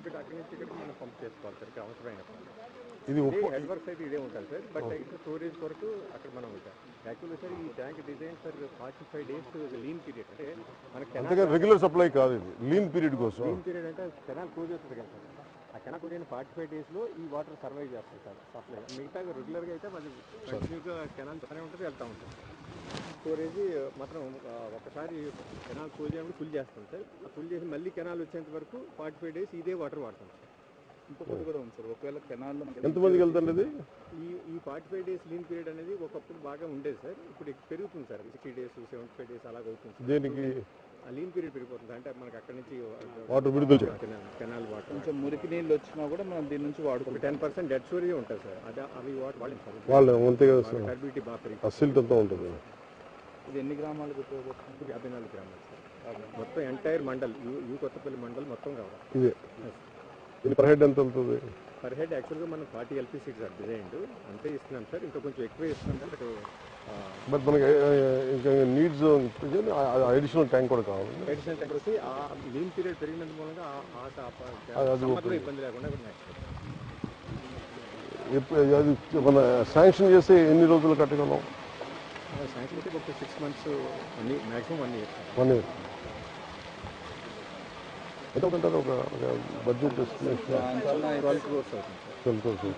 ఇక్కడ అక్కడి నుంచి ఇక్కడికి మనం పంప్ చేసుకోవాలి సార్ ఇక్కడ అవసరమైనప్పుడు ఇది హెడ్ వర్క్స్ అయితే ఇదే ఉంటుంది సార్. బట్ ఇక్కడ స్టోరేజ్ వరకు అక్కడ మనం ఉంటాం. సార్ ఈ tank design sir forty five days lean period అంటే మన కెనాల్ అంతేగాని రెగ్యులర్ సప్లై కాదు ఇది. లీన్ పీరియడ్ కోసం. లీన్ పీరియడ్ అంటే కెనాల్ క్లోజ్ అవుతుంది కదా సార్. ఆ కెనాల్ క్లోజ్ అయిన ఫార్టీ ఫైవ్ డేస్లో ఈ వాటర్ సర్వైవ్ చేస్తుంది సార్ సప్లై మిగతా రెగ్యులర్గా అయితే అది కంటిన్యూగా కెనాల్ తనే ఉంటుంది వెళ్తూ ఉంటుంది స్టోరేజ్ మాత్రం ఒకసారి కెనాల్ క్లోజ్ అయినప్పుడు ఫుల్ చేస్తాం సార్. ఆ ఫుల్ చేసి మళ్ళీ కెనాల్ వచ్చేంత వరకు ఫార్టీ ఫైవ్ డేస్ ఇదే వాటర్ వాడతాం సార్. ఇంకొకటి కూడా ఉంది సార్. ఒకవేళ కెనాల్లో ఎంతమందికి వెళ్తుంది ఇది ఈ ఈ forty five days lean period అనేది ఒకప్పుడు బాగా ఉండేది సార్. ఇప్పుడు పెరుగుతుంది sir. Sixty days seventy five days అలాగ అవుతుంది దేనికి? ఆ లీన్ పీరియడ్ పెరిగిపోతుంది. అంటే మనకి అక్కడ నుంచి వాటర్ విడుదల. కెనాల్ వాటర్ కొంచెం మురికి నీళ్ళు వచ్చినా కూడా మనం దీని నుంచి వాడుకుంటాం. టెన్ పర్సెంట్ డెడ్ స్టోరీ ఉంటుంది సార్. అది అవి వాటర్ సార్. వాళ్ళు అంతే కదా సార్. బాగా పెరిగి అంతా ఉంటుంది. ఇది ఎన్ని గ్రామాలకు ఉపయోగపడుతుంది? యాభై నాలుగు గ్రామాలు సార్. మొత్తం ఎంటైర్ మండల్ యూ కొత్తపల్లి మండల్ మొత్తం కావాలి. ఇదే. ఇది పర్ హెడ్ ఎంత వెళ్తుంది? పర్ హెడ్ యాక్చువల్గా మనం forty LP seats sir design అంతే ఇస్తున్నాం సార్. ఇంకా కొంచెం ఎక్కువ ఇస్తున్నాం సార్. బట్ బట్ మనకి ఇంకా నీడ్స్ అడిషనల్ ట్యాంక్ కూడా కావాలి. అడిషనల్ టెంపర్ వచ్చి ఆ లీన్ పీరియడ్ పెరిగినందు మూలంగా అది- ఇబ్బంది లేకుండా అది మన శాంక్షన్ చేస్తే ఎన్ని రోజులు కట్టగలం? అయితే ఒక six months one year maximum one year one year ఎంత అవుతుంటారు ఒక బడ్జెట్ ఎస్టిమేషన్ దానివల్ల ట్వెల్వ్ క్రోర్స్ అవుతుంది ట్వెల్వ్ థౌసండ్